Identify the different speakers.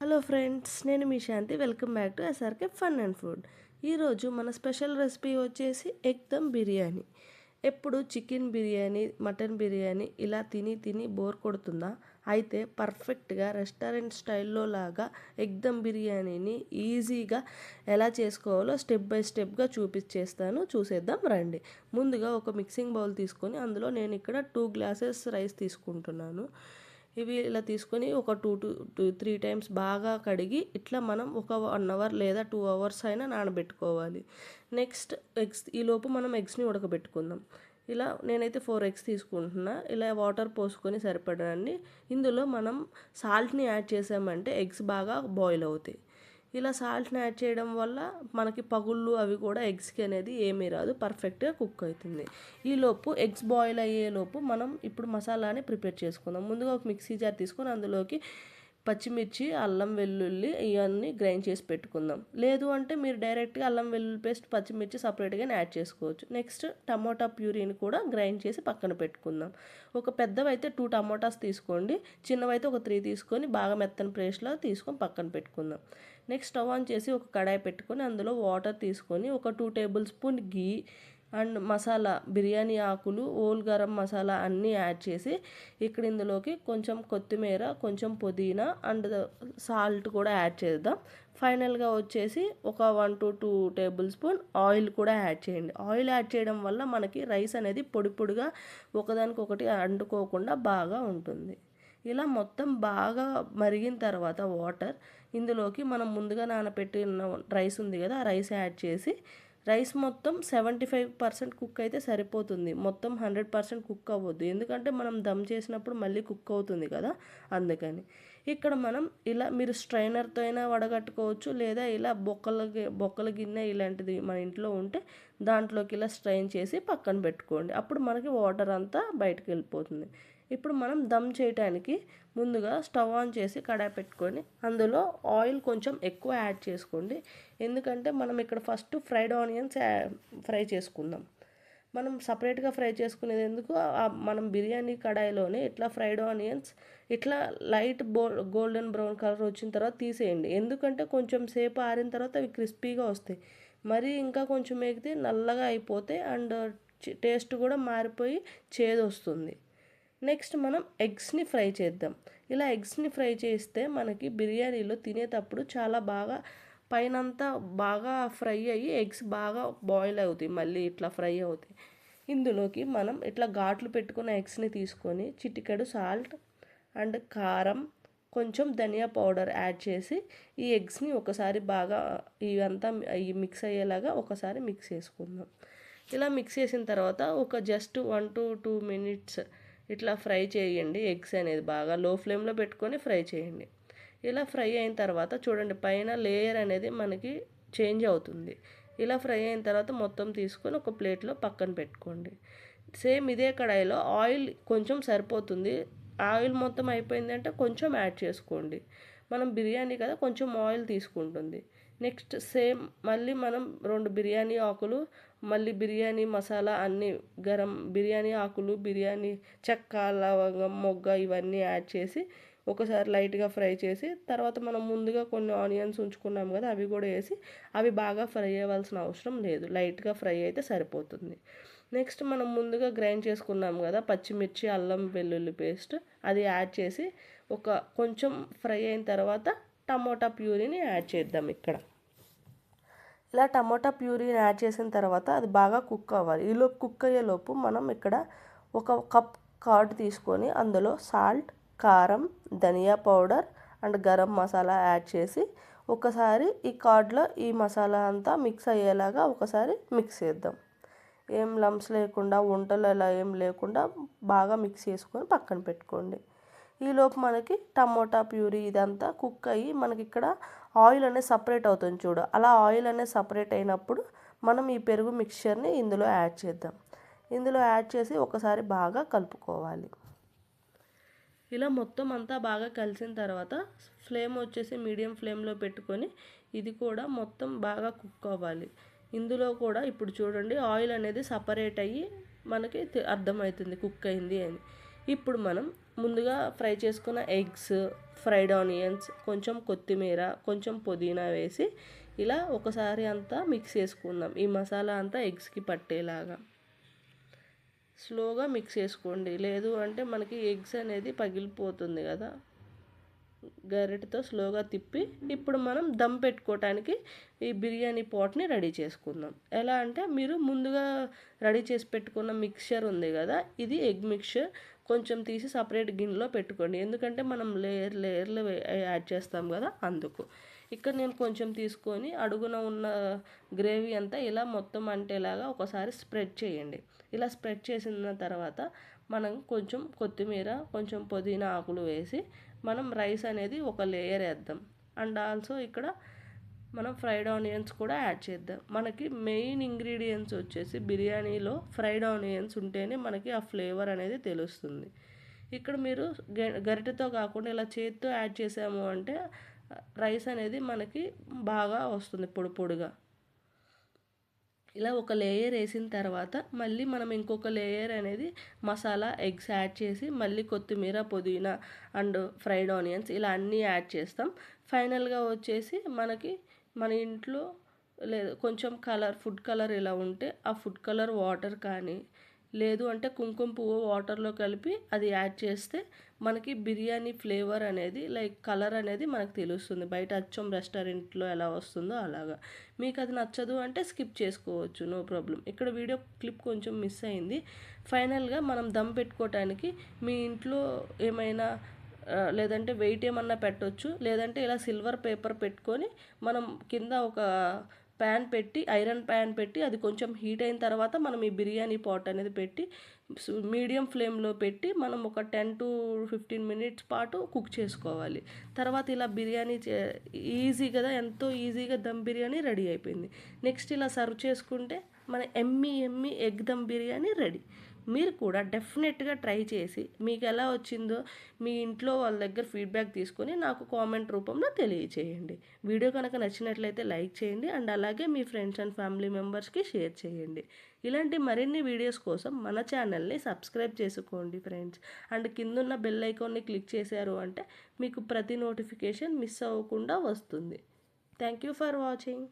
Speaker 1: Hello friends నేను మీ Shanti. Welcome back to SRK fun and food. ఈరోజు మన special recipe వచ్చేసి ఎగ్ దమ్ బిర్యానీ. ఎప్పుడు చికెన్ బిర్యానీ మటన్ బిర్యానీ ఇలా తిని తిని బోర్ కొడుతుందా? అయితే పర్ఫెక్ట్గా రెస్టారెంట్ స్టైల్లో లాగా ఎగ్ దమ్ బిర్యానీని ఈజీగా ఎలా చేసుకోవాలో స్టెప్ బై స్టెప్గా చూపించేస్తాను. చూసేద్దాం రండి. ముందుగా ఒక మిక్సింగ్ బౌల్ తీసుకొని అందులో నేను ఇక్కడ టూ గ్లాసెస్ రైస్ తీసుకుంటున్నాను. ఇవి ఇలా తీసుకొని ఒక two two two three times బాగా కడిగి ఇట్లా మనం ఒక వన్ అవర్ లేదా టూ అవర్స్ అయినా నానబెట్టుకోవాలి. నెక్స్ట్ ఎగ్స్ ఈలోపు మనం ఎగ్స్ని ఉడకబెట్టుకుందాం. ఇలా నేనైతే ఫోర్ ఎగ్స్ తీసుకుంటున్నా. ఇలా వాటర్ పోసుకొని సరిపడనండి ఇందులో మనం సాల్ట్ని యాడ్ చేసామంటే ఎగ్స్ బాగా బాయిల్ అవుతాయి. ఇలా సాల్ట్ని యాడ్ చేయడం వల్ల మనకి పగుళ్ళు అవి కూడా ఎగ్స్కి అనేది ఏమీ రాదు పర్ఫెక్ట్గా కుక్ అవుతుంది. ఈలోపు ఎగ్స్ బాయిల్ అయ్యేలోపు మనం ఇప్పుడు మసాలాని ప్రిపేర్ చేసుకుందాం. ముందుగా ఒక మిక్సీ జార్ తీసుకొని అందులోకి పచ్చిమిర్చి అల్లం వెల్లుల్లి ఇవన్నీ గ్రైండ్ చేసి పెట్టుకుందాం. లేదు అంటే మీరు డైరెక్ట్గా అల్లం వెల్లుల్లి పేస్ట్ పచ్చిమిర్చి సపరేట్గా యాడ్ చేసుకోవచ్చు. నెక్స్ట్ టమోటా ప్యూరీని కూడా గ్రైండ్ చేసి పక్కన పెట్టుకుందాం. ఒక పెద్దవైతే టూ టమోటాస్ తీసుకోండి. చిన్నవైతే ఒక త్రీ తీసుకొని బాగా మెత్తని ప్లేస్లో తీసుకొని పక్కన పెట్టుకుందాం. నెక్స్ట్ స్టవ్ ఆన్ చేసి ఒక కడాయి పెట్టుకొని అందులో వాటర్ తీసుకొని ఒక two tablespoon ghee and masala biryani ఆకులు ఓల్ గరం మసాలా అన్నీ యాడ్ చేసి ఇక్కడ ఇందులోకి కొంచెం కొత్తిమీర కొంచెం పుదీనా అండ్ సాల్ట్ కూడా యాడ్ చేద్దాం. ఫైనల్గా వచ్చేసి ఒక one to two tablespoon oil కూడా యాడ్ చేయండి. ఆయిల్ యాడ్ చేయడం వల్ల మనకి రైస్ అనేది పొడి పొడిగా ఒకదానికొకటి అంటుకోకుండా బాగా ఉంటుంది. ఇలా మొత్తం బాగా మరిగిన తర్వాత వాటర్ ఇందులోకి మనం ముందుగా నానబెట్టిన రైస్ ఉంది కదా ఆ రైస్ యాడ్ చేసి రైస్ మొత్తం సెవెంటీ ఫైవ్ పర్సెంట్ కుక్ అయితే సరిపోతుంది. మొత్తం హండ్రెడ్ పర్సెంట్ కుక్ అవ్వద్దు. ఎందుకంటే మనం దమ్ చేసినప్పుడు మళ్ళీ కుక్ అవుతుంది కదా. అందుకని ఇక్కడ మనం ఇలా మీరు స్ట్రైనర్తో అయినా వడగట్టుకోవచ్చు లేదా ఇలా బొక్కల బొక్కల గిన్నె ఇలాంటిది మన ఇంట్లో ఉంటే దాంట్లోకి ఇలా స్ట్రైన్ చేసి పక్కన పెట్టుకోండి. అప్పుడు మనకి వాటర్ అంతా బయటకు వెళ్ళిపోతుంది. ఇప్పుడు మనం దమ్ చేయడానికి ముందుగా స్టవ్ ఆన్ చేసి కడాయి పెట్టుకొని అందులో ఆయిల్ కొంచెం ఎక్కువ యాడ్ చేసుకోండి. ఎందుకంటే మనం ఇక్కడ ఫస్ట్ ఫ్రైడ్ ఆనియన్స్ ఫ్రై చేసుకుందాం. మనం సపరేట్గా ఫ్రై చేసుకునేది ఎందుకు? మనం బిర్యానీ కడాయిలోనే ఇట్లా ఫ్రైడ్ ఆనియన్స్ ఇట్లా లైట్ బో గోల్డెన్ బ్రౌన్ కలర్ వచ్చిన తర్వాత తీసేయండి. ఎందుకంటే కొంచెం సేపు ఆరిన తర్వాత అవి క్రిస్పీగా వస్తాయి. మరి ఇంకా కొంచెం ఎగితే నల్లగా అయిపోతే అండ్ టేస్ట్ కూడా మారిపోయి చేదు వస్తుంది నెక్స్ట్ మనం ఎగ్స్ని ఫ్రై చేద్దాం. ఇలా ఎగ్స్ని ఫ్రై చేస్తే మనకి బిర్యానీలో తినేటప్పుడు చాలా బాగా పైనంతా బాగా ఫ్రై అయ్యి ఎగ్స్ బాగా బాయిల్ అవుతాయి. మళ్ళీ ఇట్లా ఫ్రై అవుతాయి. ఇందులోకి మనం ఇట్లా ఘాట్లు పెట్టుకున్న ఎగ్స్ని తీసుకొని చిటికెడు సాల్ట్ అండ్ కారం కొంచెం ధనియా పౌడర్ యాడ్ చేసి ఈ ఎగ్స్ని ఒకసారి బాగా ఇవంతా మిక్స్ అయ్యేలాగా ఒకసారి మిక్స్ చేసుకుందాం. ఇలా మిక్స్ చేసిన తర్వాత ఒక just one to two minutes ఇట్లా ఫ్రై చేయండి ఎగ్స్ అనేది బాగా లో ఫ్లేమ్లో పెట్టుకొని ఫ్రై చేయండి. ఇలా ఫ్రై అయిన తర్వాత చూడండి పైన లేయర్ అనేది మనకి చేంజ్ అవుతుంది. ఇలా ఫ్రై అయిన తర్వాత మొత్తం తీసుకొని ఒక ప్లేట్లో పక్కన పెట్టుకోండి. సేమ్ ఇదే కడాయిలో ఆయిల్ కొంచెం సరిపోతుంది. ఆయిల్ మొత్తం అయిపోయిందంటే కొంచెం యాడ్ చేసుకోండి. మనం బిర్యానీ కదా కొంచెం ఆయిల్ తీసుకుంటుంది. నెక్స్ట్ సేమ్ మళ్ళీ మనం రెండు బిర్యానీ ఆకులు మళ్ళీ బిర్యానీ మసాలా అన్నీ గరం బిర్యానీ ఆకులు బిర్యానీ చెక్క లవంగం మొగ్గ ఇవన్నీ యాడ్ చేసి ఒకసారి లైట్గా ఫ్రై చేసి తర్వాత మనం ముందుగా కొన్ని ఆనియన్స్ ఉంచుకున్నాం కదా అవి కూడా వేసి అవి బాగా ఫ్రై అవ్వాల్సిన అవసరం లేదు. లైట్గా ఫ్రై అయితే సరిపోతుంది. నెక్స్ట్ మనం ముందుగా గ్రైండ్ చేసుకున్నాం కదా పచ్చిమిర్చి అల్లం వెల్లుల్లి పేస్ట్ అది యాడ్ చేసి ఒక కొంచెం ఫ్రై అయిన తర్వాత టమోటా ప్యూరీని యాడ్ చేద్దాం ఇక్కడ. ఇలా టమోటా ప్యూరీని యాడ్ చేసిన తర్వాత అది బాగా కుక్ అవ్వాలి. ఈలో కుక్ అయ్యేలోపు మనం ఇక్కడ ఒక కప్ కర్డ్ తీసుకొని అందులో సాల్ట్ కారం ధనియా powder and garam masala add చేసి ఒకసారి ఈ కార్డ్లో ఈ మసాలా అంతా మిక్స్ అయ్యేలాగా ఒకసారి మిక్స్ చేద్దాం. ఏం లంప్స్ లేకుండా వంటలు అలా ఏం లేకుండా బాగా మిక్స్ చేసుకొని పక్కన పెట్టుకోండి. ఈలోపు మనకి టమోటా ప్యూరీ ఇదంతా కుక్ అయ్యి మనకి ఇక్కడ ఆయిల్ అనేది సపరేట్ అవుతుంది చూడు. అలా ఆయిల్ అనేది సపరేట్ అయినప్పుడు మనం ఈ పెరుగు మిక్చర్ని ఇందులో యాడ్ చేద్దాం. ఇందులో యాడ్ చేసి ఒకసారి బాగా కలుపుకోవాలి. ఇలా మొత్తం అంతా బాగా కలిసిన తర్వాత ఫ్లేమ్ వచ్చేసి మీడియం ఫ్లేమ్లో పెట్టుకొని ఇది కూడా మొత్తం బాగా కుక్ అవ్వాలి. ఇందులో కూడా ఇప్పుడు చూడండి ఆయిల్ అనేది సపరేట్ అయ్యి మనకి అర్థమవుతుంది కుక్ అయింది అని. ఇప్పుడు మనం ముందుగా ఫ్రై చేసుకున్న ఎగ్స్ ఫ్రైడ్ ఆనియన్స్ కొంచెం కొత్తిమీర కొంచెం పుదీనా వేసి ఇలా ఒకసారి అంతా మిక్స్ చేసుకుందాం. ఈ మసాలా అంతా ఎగ్స్కి పట్టేలాగా. స్లోగా మిక్స్ చేసుకోండి. లేదు అంటే మనకి ఎగ్స్ అనేది పగిలిపోతుంది కదా. గరిటతో స్లోగా తిప్పి ఇప్పుడు మనం దమ్ పెట్టుకోవటానికి ఈ బిర్యానీ పాట్ని రెడీ చేసుకుందాం. ఎలా అంటే మీరు ముందుగా రెడీ చేసి పెట్టుకున్న మిక్చర్ ఉంది కదా ఇది ఎగ్ మిక్చర్. కొంచెం తీసి సపరేట్ గిన్నెలో పెట్టుకోండి. ఎందుకంటే మనం లేయర్ లేయర్లు యాడ్ చేస్తాం కదా అందుకు. ఇక్కడ నేను కొంచెం తీసుకొని అడుగున ఉన్న గ్రేవీ అంతా ఇలా మొత్తం అంటేలాగా ఒకసారి స్ప్రెడ్ చేయండి. ఇలా స్ప్రెడ్ చేసిన తర్వాత మనం కొంచెం కొత్తిమీర కొంచెం పుదీనా ఆకులు వేసి మనం రైస్ అనేది ఒక లేయర్ వేద్దాం. అండ్ ఆల్సో ఇక్కడ మనం ఫ్రైడ్ ఆనియన్స్ కూడా యాడ్ చేద్దాం. మనకి మెయిన్ ఇంగ్రీడియంట్స్ వచ్చేసి బిర్యానీలో ఫ్రైడ్ ఆనియన్స్ ఉంటేనే మనకి ఆ ఫ్లేవర్ అనేది తెలుస్తుంది. ఇక్కడ మీరు గరిటెతో కాకుండా ఇలా చేతితో యాడ్ చేసాము అంటే రైస్ అనేది మనకి బాగా వస్తుంది పొడి పొడిగా. ఇలా ఒక లేయర్ వేసిన తర్వాత మళ్ళీ మనం ఇంకొక లేయర్ అనేది మసాలా ఎగ్స్ యాడ్ చేసి మళ్ళీ కొత్తిమీర పుదీనా అండ్ ఫ్రైడ్ ఆనియన్స్ ఇలా అన్నీ యాడ్ చేస్తాం. ఫైనల్గా వచ్చేసి మనకి మన ఇంట్లో లేదు కొంచెం కలర్ ఫుడ్ కలర్ ఇలా ఉంటే ఆ ఫుడ్ కలర్ వాటర్ కానీ లేదు అంటే కుంకుమ పువ్వు వాటర్లో కలిపి అది యాడ్ చేస్తే మనకి బిర్యానీ ఫ్లేవర్ అనేది లైక్ కలర్ అనేది మనకు తెలుస్తుంది. బయట అచ్చం రెస్టారెంట్లో ఎలా వస్తుందో అలాగా. మీకు అది నచ్చదు అంటే స్కిప్ చేసుకోవచ్చు నో ప్రాబ్లం. ఇక్కడ వీడియో క్లిప్ కొంచెం మిస్ అయింది. ఫైనల్గా మనం దమ్ పెట్టుకోవటానికి మీ ఇంట్లో ఏమైనా లేదంటే వెయిట్ ఏమన్నా పెట్టవచ్చు లేదంటే ఇలా సిల్వర్ పేపర్ పెట్టుకొని మనం కింద ఒక ప్యాన్ పెట్టి ఐరన్ ప్యాన్ పెట్టి అది కొంచెం హీట్ అయిన తర్వాత మనం ఈ బిర్యానీ పాట్ అనేది పెట్టి మీడియం ఫ్లేమ్లో పెట్టి మనం ఒక టెన్ టు ఫిఫ్టీన్ మినిట్స్ పాటు కుక్ చేసుకోవాలి. తర్వాత ఇలా బిర్యానీ ఈజీ కదా ఎంతో ఈజీగా దమ్ బిర్యానీ రెడీ అయిపోయింది. నెక్స్ట్ ఇలా సర్వ్ చేసుకుంటే మన yummy yummy egg dum biryani ready. మీరు కూడా డెఫినెట్గా ట్రై చేసి మీకు ఎలా వచ్చిందో మీ ఇంట్లో వాళ్ళ దగ్గర ఫీడ్బ్యాక్ తీసుకొని నాకు కామెంట్ రూపంలో తెలియచేయండి. వీడియో కనుక నచ్చినట్లయితే లైక్ చేయండి అండ్ అలాగే మీ ఫ్రెండ్స్ అండ్ ఫ్యామిలీ మెంబర్స్కి షేర్ చేయండి. ఇలాంటి మరిన్ని వీడియోస్ కోసం మన ఛానల్ని సబ్స్క్రైబ్ చేసుకోండి ఫ్రెండ్స్. అండ్ కిందున్న బెల్ ఐకాన్ని క్లిక్ చేశారు అంటే మీకు ప్రతి నోటిఫికేషన్ మిస్ అవ్వకుండా వస్తుంది. Thank you for watching.